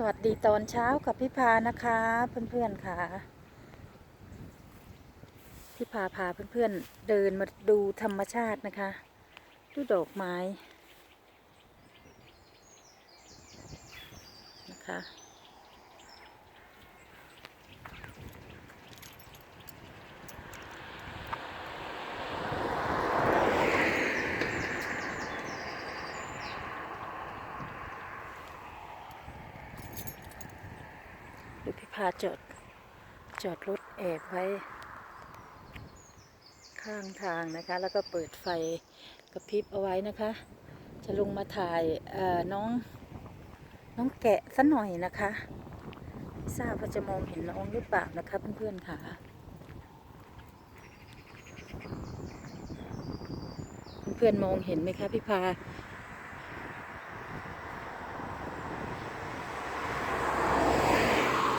สวัสดีตอนเช้ากับพี่พานะคะเพื่อนๆค่ะพี่พาพาเพื่อนๆเดินมาดูธรรมชาตินะคะดูดอกไม้นะคะ ดู พาจอดจอดรถแอบไว้ ข้างทางนะคะ แล้วก็เปิดไฟกระพริบเอาไว้นะคะ จะลงมาถ่ายน้องน้องแกะสัหน่อยนะคะไม่ทราบว่าจะมองเห็นน้องหรือเปล่านะคะเพื่อนๆค่ะเพื่อนๆมองเห็นไหมคะพี่พา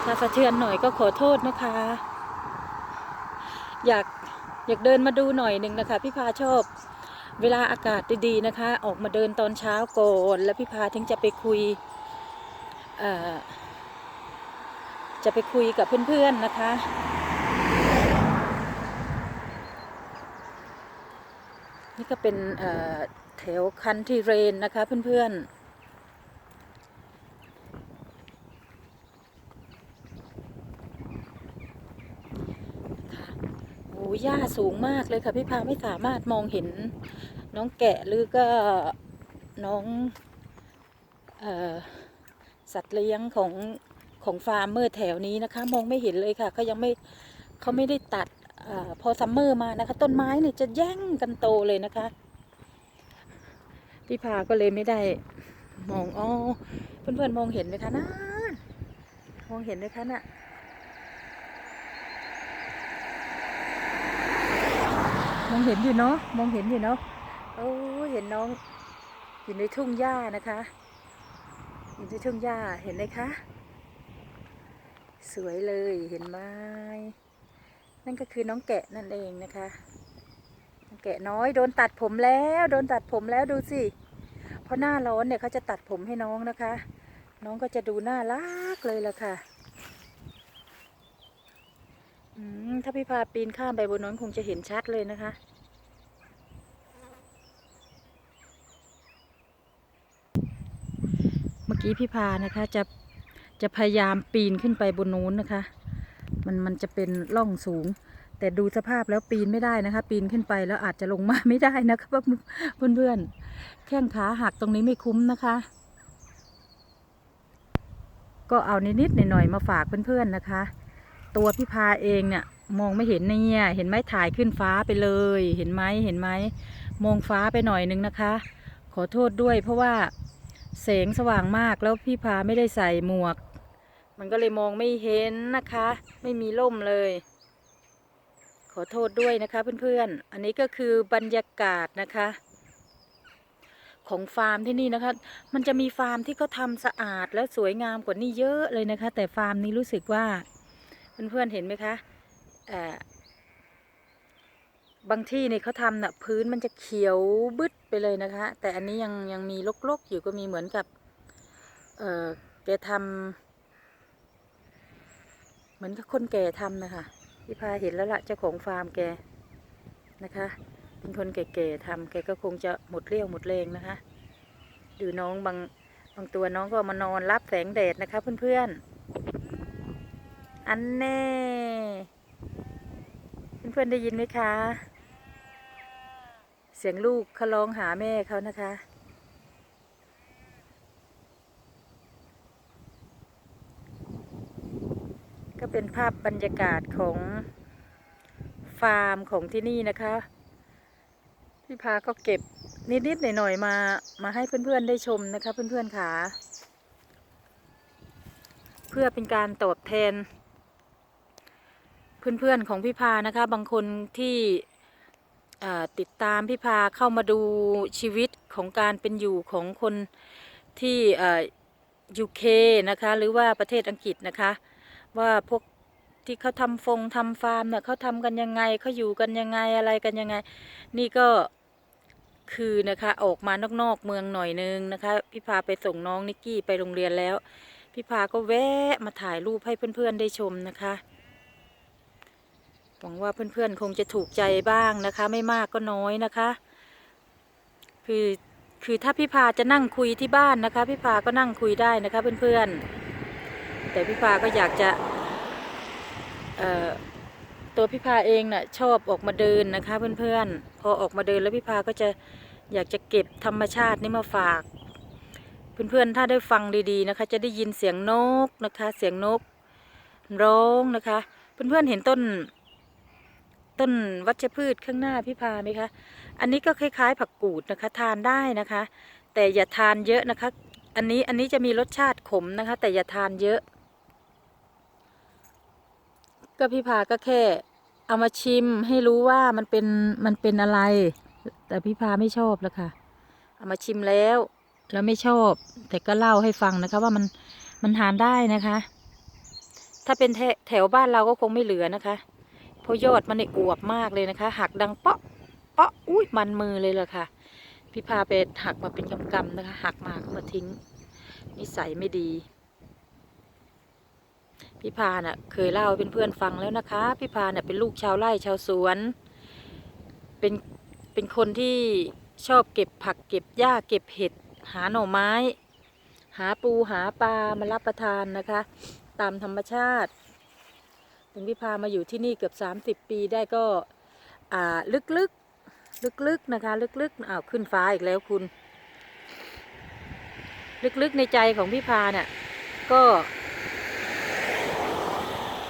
ถ้าสะเทือนหน่อยก็ขอโทษนะคะ อยากอยากเดินมาดูหน่อยหนึ่งนะคะ พี่พาชอบ เวลาอากาศดีๆนะคะ ออกมาเดินตอนเช้าก่อนแล้วพี่พาถึงจะไปคุยจะไปคุยกับเพื่อนๆนะคะนี่ก็เป็นแถวคันที่เรนนะคะเพื่อนๆ โอ้ หญ้าสูงมากเลยค่ะพี่พาไม่สามารถมองเห็น น้องแกะหรือก็น้องออสัตว์เลี้ยงของของฟาร์มเมอร์แถวนี้นะคะ มองไม่เห็นเลยค่ะเขายังไม่เขาไม่ได้ตัดออพอซัมเมอร์มานะคะ ต้นไม้เนี่ยจะแย่งกันโตเลยนะคะพี่พาก็เลยไม่ได้มองอ๋อเพื่อนๆมองเห็นไหมคะนะมองเห็นไหมคะน่ะ มองเห็นอยู่เนาะมองเห็นอยู่เนาะโอ้เห็นน้องอยู่ในทุ่งหญ้านะคะอยู่ในทุ่งหญ้าเห็นไหมคะ สวยเลยเห็นไหมนั่นก็คือน้องแกะนั่นเองนะคะน้องแกะน้อยโดนตัดผมแล้ว โดนตัดผมแล้วดูสิเพราะหน้าร้อนเนี่ยเขาจะตัดผมให้น้องนะคะ น้องก็จะดูน่ารักเลยล่ะค่ะ ถ้าพี่พาปีนข้ามไปบนนั้นคงจะเห็นชัดเลยนะคะ เมื่อกี้พี่พานะคะจะจะพยายามปีนขึ้นไปบนนู้นนะคะ มันมันจะเป็นร่องสูง แต่ดูสภาพแล้วปีนไม่ได้นะคะ ปีนขึ้นไปแล้วอาจจะลงมาไม่ได้นะคะเพื่อนเพื่อนแข้งขาหักตรงนี้ไม่คุ้มนะคะ ก็เอานิดๆหน่อยๆมาฝากเพื่อนๆนะคะ ตัวพี่พาเองเนี่ยมองไม่เห็นเนี่ยเห็นไหมถ่ายขึ้นฟ้าไปเลย เห็นไหมเห็นไหมมองฟ้าไปหน่อยนึงนะคะ ขอโทษด้วยเพราะว่าแสงสว่างมากแล้วพี่พาไม่ได้ใส่หมวก มันก็เลยมองไม่เห็นนะคะ ไม่มีร่มเลย ขอโทษด้วยนะคะเพื่อนๆ อันนี้ก็คือบรรยากาศนะคะ ของฟาร์มที่นี่นะคะ มันจะมีฟาร์มที่เขาทำสะอาดและสวยงามกว่านี้เยอะเลยนะคะ แต่ฟาร์มนี้รู้สึกว่า เพื่อนๆเห็นไหมคะบางที่นี่เขาทำน่ะพื้นมันจะเขียวบึดไปเลยนะคะ แต่อันนี้ยังยังมีลกๆอยู่ก็มีเหมือนกับ เออแกทำเหมือนกับคนแก่ทำนะคะพี่พาเห็นแล้วละเจ้าของฟาร์มแกนะคะ เป็นคนแก่ๆทำแกก็คงจะหมดเรี่ยวหมดแรงนะคะ ดูน้องบางบางตัวน้องก็มานอนรับแสงแดดนะคะเพื่อนๆ อันแน่เพื่อนๆได้ยินไหมคะ เสียงลูกเขาร้องหาแม่เขานะคะ ก็เป็นภาพบรรยากาศของฟาร์มของที่นี่นะคะพี่พาก็เก็บนิดๆหน่อยๆมามาให้เพื่อนๆได้ชมนะคะเพื่อนๆค่ะ เพื่อเป็นการตอบแทน เพื่อนๆของพี่พานะคะ บางคนที่ติดตามพี่พาเข้ามาดูชีวิตของการเป็นอยู่ของคนที่เอ่อ UK นะคะหรือว่าประเทศอังกฤษนะคะ ว่าพวกที่เขาทำฟงทำฟาร์มเนี่ยเขาทำกันยังไงเขาอยู่กันยังไงอะไรกันยังไง นี่ก็คือนะคะออกมานอกๆเมืองหน่อยนึงนะคะ พี่พาไปส่งน้องนิกกี้ไปโรงเรียนแล้ว พี่พาก็แวะมาถ่ายรูปให้เพื่อนๆได้ชมนะคะ หวังว่าเพื่อนๆคงจะถูกใจบ้างนะคะ ไม่มากก็น้อยนะคะ คือคือถ้าพี่พาจะนั่งคุยที่บ้านนะคะ พี่พาก็นั่งคุยได้นะคะ เพื่อนๆ แต่พี่พาก็อยากจะเอ่อตัวพี่พาเองน่ะชอบออกมาเดินนะคะ เพื่อนๆ พอออกมาเดินแล้วพี่พาก็จะอยากจะเก็บธรรมชาตินี่มาฝาก เพื่อนๆ ถ้าได้ฟังดีๆนะคะ จะได้ยินเสียงนกนะคะ เสียงนกร้องนะคะ เพื่อนๆเห็นต้น ต้นวัชพืชข้างหน้าพี่พาไหมคะ อันนี้ก็คล้าย ๆ ผักกูดนะคะทานได้นะคะ แต่อย่าทานเยอะนะคะ อันนี้อันนี้จะมีรสชาติขมนะคะ แต่อย่าทานเยอะ ก็พี่พาก็แค่ เอามาชิมให้รู้ว่ามันเป็นมันเป็นอะไร แต่พี่พาไม่ชอบแล้วค่ะ เอามาชิมแล้วแล้วไม่ชอบ แต่ก็เล่าให้ฟังนะคะ ว่ามันมันทานได้นะคะ ถ้าเป็นแถแถวบ้านเราก็คงไม่เหลือนะคะ เพราะยอดมันเนี่ยอวบมากเลยนะคะ หักดังเปาะเปาะอุ้ยมันมือเลยเลยค่ะ พี่พาไปหักมาเป็นกำๆนะคะ หักมาก็มาทิ้ง นิสัยไม่ดี พี่พาน่ะเคยเล่าให้เพื่อนฟังแล้วนะคะ พี่พาน่ะเป็นลูกชาวไร่ชาวสวน เป็นเป็นคนที่ชอบเก็บผักเก็บหญ้าเก็บเห็ดหาหน่อไม้ หาปูหาปลามารับประทานนะคะ ตามธรรมชาติ ถึงพี่พามาอยู่ที่นี่เกือบ 30 ปีได้ก็อ่าลึกๆ ลึกๆนะคะ ลึกๆอ้าวขึ้นฟ้าอีกแล้วคุณ ลึกๆในใจของพี่พาเนี่ยก็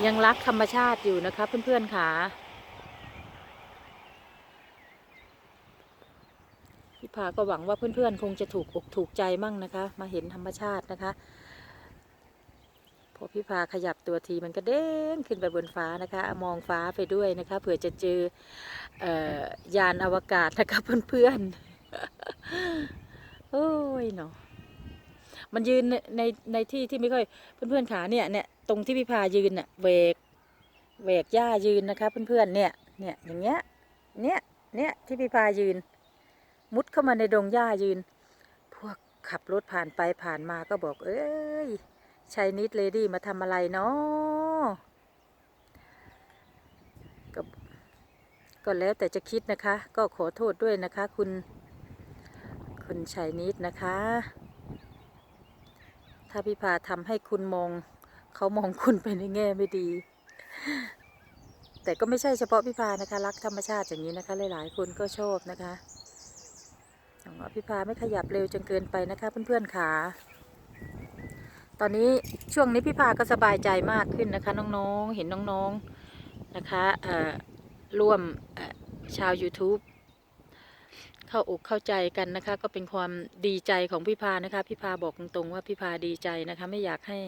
ยังรักธรรมชาติอยู่นะคะ เพื่อนๆค่ะพี่พาก็หวังว่าเพื่อนๆ คงจะถูกอกถูกใจมั่งนะคะ มาเห็นธรรมชาตินะคะ พอพี่พาขยับตัวทีมันก็เด้งขึ้นไปบนฟ้านะคะ มองฟ้าไปด้วยนะคะเผื่อจะเจอเออยานอวกาศนะคะเพื่อนๆโอ้ยเนาะมันยืนในในในที่ที่ไม่ค่อยเพื่อนๆขาเนี่ยเนี่ยตรงที่พี่พายืนน่ะเวกเวกหญ้ายืนนะคะเพื่อนๆเนี่ยเนี่ยอย่างเงี้ยเนี่ยเนี่ยที่พี่พายืน มุดเข้ามาในดงหญ้ายืน พวกขับรถผ่านไปผ่านมาก็บอก เอ้ย ชายนิดเลดี้มาทำอะไรเนาะก็ก็แล้วแต่จะคิดนะคะ ก็ขอโทษด้วยนะคะ คุณคุณชายนิดนะคะ ถ้าพี่พาทำให้คุณมองเขามองคุณไปในแง่ไม่ดี แต่ก็ไม่ใช่เฉพาะพี่พานะคะ รักธรรมชาติอย่างนี้นะคะ หลาย ๆ คนก็ชอบนะคะพี่พาไม่ขยับเร็วจนเกินไปนะคะ เพื่อนๆขา ตอนนี้ช่วงนี้พี่พาก็สบายใจมากขึ้นนะคะ น้องๆ เห็นน้องๆนะคะร่วมชาว YouTube เข้าอกเข้าใจกันนะคะ ก็เป็นความดีใจของพี่พานะคะ พี่พาบอกตรงๆว่าพี่พาดีใจนะคะ ไม่อยากให้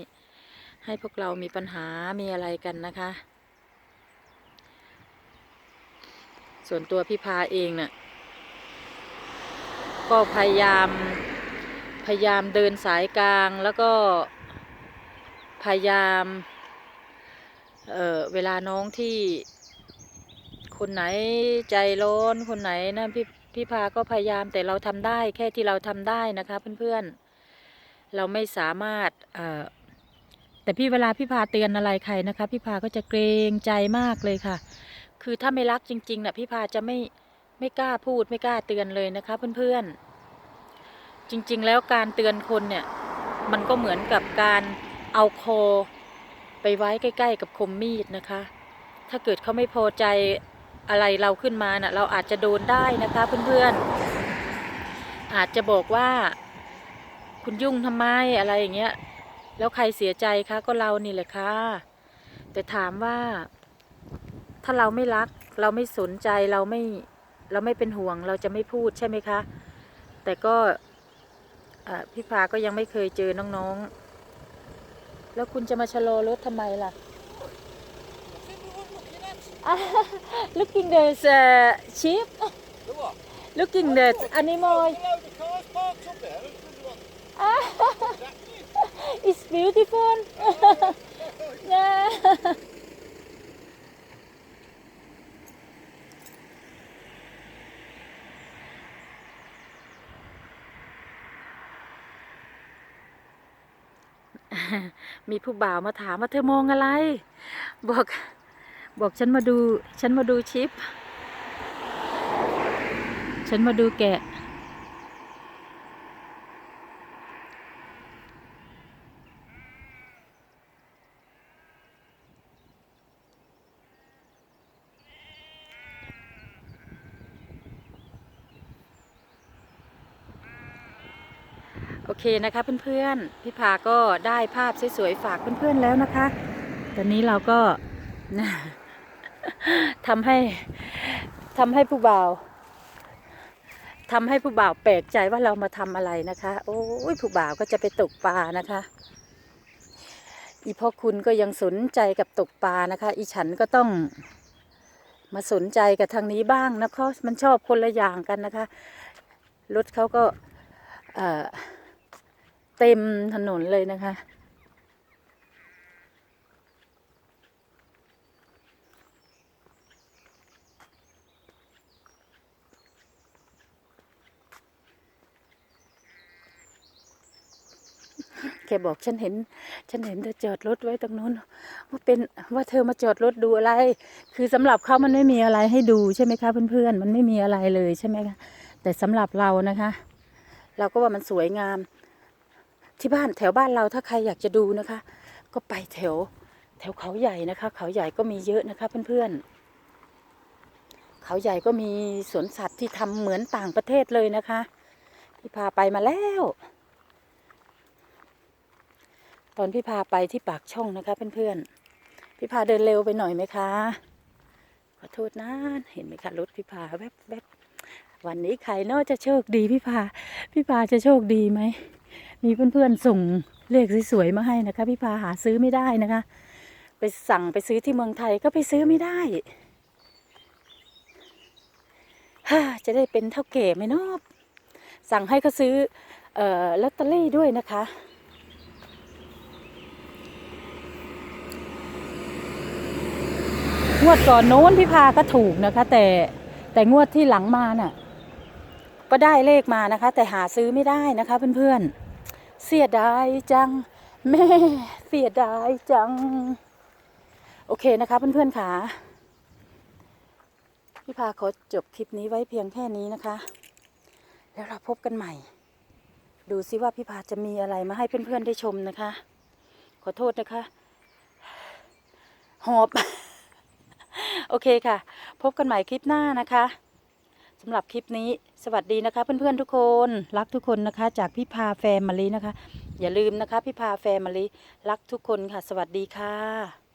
ให้พวกเรามีปัญหามีอะไรกันนะคะ ส่วนตัวพี่พาเองเน่ะก็พยายามพยายามเดินสายกลางแล้วก็ พยายามเออเวลาน้องที่ คนไหนใจร้อนคนไหนนะพี่พี่พาก็พยายามแต่เราทำได้แค่ที่เราทำได้นะคะเพื่อนๆ เราไม่สามารถเออแต่พี่เวลาพี่พาเตือนอะไรใครนะคะ พี่พาก็จะเกรงใจมากเลยค่ะ คือถ้าไม่รักจริงๆนะพี่พาจะไม่ไม่กล้าพูดไม่กล้าเตือนเลยนะคะเพื่อนๆ จริงๆ แล้วการเตือนคนเนี่ย มันก็เหมือนกับการ เอาคอไปไว้ใกล้ ๆ กับคมมีดนะคะ ถ้าเกิดเขาไม่พอใจอะไรเราขึ้นมาน่ะเราอาจจะโดนได้นะคะเพื่อนๆ อาจจะบอกว่า คุณยุ่งทำไมอะไรอย่างเงี้ย แล้วใครเสียใจคะก็เรานี่แหละค่ะ แต่ถามว่า ถ้าเราไม่รัก เราไม่สนใจเราไม่เราไม่เป็นห่วงเราจะไม่พูดใช่ไหมคะ แต่ก็พี่พาก็ยังไม่เคยเจอน้องๆ แล้วคุณจะมาชะลอรถทำไมล่ะ looking the uh, sheep looking the animal There's a มีผู้บ่าวมาถามว่าเธอมองอะไร บอก บอกฉันมาดู ฉันมาดูชิป ฉันมาดูแกะ เคนะคะเพื่อนๆพี่พาก็ได้ภาพสวยๆฝากเพื่อนๆแล้วนะคะ ตอนนี้เราก็ทำให้ทำให้ผู้บ่าวทำให้ผู้บ่าวแปลกใจว่าเรามาทำอะไรนะคะ โอ้ยผู้บ่าวก็จะไปตกปลานะคะ อีพ่อคุณก็ยังสนใจกับตกปลานะคะ อีฉันก็ต้องมาสนใจกับทางนี้บ้างนะคะมันชอบคนละอย่างกันนะคะ รถเขาก็ เอ่อ เต็มถนนเลยนะคะ แกบอกฉันเห็น ฉันเห็นเธอจอดรถไว้ตรงนู้นว่าเป็นว่าเธอมาจอดรถดูอะไร คือสำหรับเขามันไม่มีอะไรให้ดูใช่ไหมคะเพื่อนๆมันไม่มีอะไรเลยใช่ไหมคะแต่สำหรับเรานะคะ เราก็ว่ามันสวยงาม ที่บ้านแถวบ้านเราถ้าใครอยากจะดูนะคะ ก็ไปแถว แถวเขาใหญ่นะคะ เขาใหญ่ก็มีเยอะนะคะเพื่อนๆเขาใหญ่ก็มีสวนสัตว์ที่ทำเหมือนต่างประเทศเลยนะคะพี่พาไปมาแล้ว ตอนพี่พาไปที่ปากช่องนะคะเพื่อนๆพี่พาเดินเร็วไปหน่อยไหมคะขอโทษนะเห็นไหมคะรถพี่พาแวบแวบวันนี้ใครเนาะจะโชคดีพี่พาพี่พาจะโชคดีไหม มีเพื่อนๆส่งเลขสวยๆมาให้นะคะ พี่พาหาซื้อไม่ได้นะคะ ไปสั่งไปซื้อที่เมืองไทยก็ไปซื้อไม่ได้จะได้เป็นเท่าแก่ไหมนาะสั่งให้เขาซื้อออลอตเตอรี่ด้วยนะคะ งวดก่อนโน้นพี่พาก็ถูกนะคะ แต่แต่งวดที่หลังมาน่ะ ก็ได้เลขมานะคะ แต่หาซื้อไม่ได้นะคะเพื่อนๆ เสียดายจัง แม่เสียดายจัง โอเคนะคะเพื่อนๆค่ะพี่พาขอจบคลิปนี้ไว้เพียงแค่นี้นะคะ แล้วเราพบกันใหม่ ดูซิว่าพี่พาจะมีอะไรมาให้เพื่อนๆได้ชมนะคะ ขอโทษนะคะ หอบ โอเคค่ะ พบกันใหม่คลิปหน้านะคะ สำหรับคลิปนี้สวัสดีนะคะ เพื่อนๆทุกคนรักทุกคนนะคะ จากพี่พาแฟมมาลีนะคะ อย่าลืมนะคะพี่พาแฟมมาลีรักทุกคนค่ะ สวัสดีค่ะ